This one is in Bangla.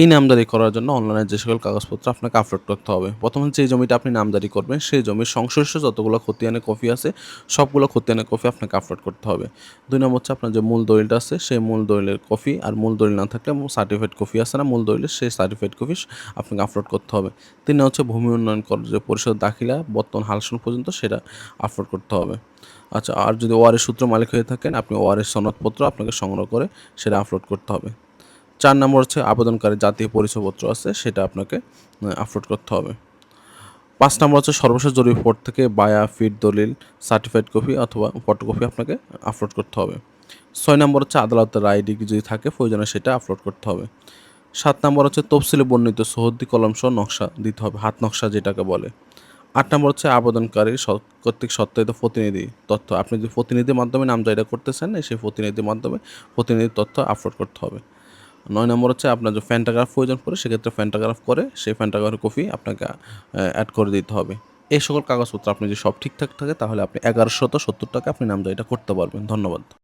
এই নামদারি করার জন্য অনলাইনে যে সকল কাগজপত্র আপনাকে আপলোড করতে হবে। প্রথমে যে জমিটা আপনি নামদারি করবেন, সেই জমির সংশ্লিষ্ট যতগুলো খতিয়ানে কপি আছে, সবগুলো খতিয়ানে কপি আপনাকে আপলোড করতে হবে। দুই নম্বর হচ্ছে আপনার যে মূল দলিলটা আছে, সেই মূল দলিলের কপি আর মূল দলিল না থাকলে সার্টিফিকেট কপি আছে না, মূল দলিলের সেই সার্টিফিকেট কপি আপনাকে আপলোড করতে হবে। তিন হচ্ছে ভূমি উন্নয়ন কর যে পরিষদ দাখিলা, বর্তমান হালসন পর্যন্ত সেটা আপলোড করতে হবে। আচ্ছা আর যদি ওয়ারের সূত্র মালিক হয়ে থাকেন, আপনি ওয়ারের সনদপত্র আপনাকে সংগ্রহ করে সেটা আপলোড করতে হবে। চার নম্বর হচ্ছে আবেদনকারী জাতীয় পরিচয়পত্র আছে, সেটা আপনাকে আপলোড করতে হবে। পাঁচ নম্বর হচ্ছে সর্বশেষ জরুরি রিপোর্ট থেকে বায়া, ফিট, দলিল সার্টিফাইড কপি অথবা ফটোকপি আপনাকে আপলোড করতে হবে। ছয় নম্বর হচ্ছে আদালতের রায় ডিগ্রি যদি থাকে, প্রয়োজনে সেটা আপলোড করতে হবে। সাত নম্বর হচ্ছে তফসিলে বর্ণিত সহদ্দি কলম সহ নকশা দিতে হবে, হাত নকশা যেটাকে বলে। আট নম্বর হচ্ছে আবেদনকারীর স- কর্তৃক সত্যায়িত প্রতিনিধি তথ্য, আপনি যদি প্রতিনিধির মাধ্যমে নামজারিটা করতেছেন, সেই প্রতিনিধির মাধ্যমে প্রতিনিধির তথ্য আপলোড করতে হবে। নয় নম্বর হচ্ছে আপনার যে ফ্যান্টাগ্রাফ প্রয়োজন পড়ে, সেক্ষেত্রে ফ্যান্টাগ্রাফ করে সেই ফ্যান্টাগ্রাফের কপি আপনাকে অ্যাড করে দিতে হবে। এই সকল কাগজপত্র আপনি যদি সব ঠিকঠাক থাকে, তাহলে আপনি এগারোশত সত্তর টাকা আপনি নামজারিটা করতে পারবেন। ধন্যবাদ।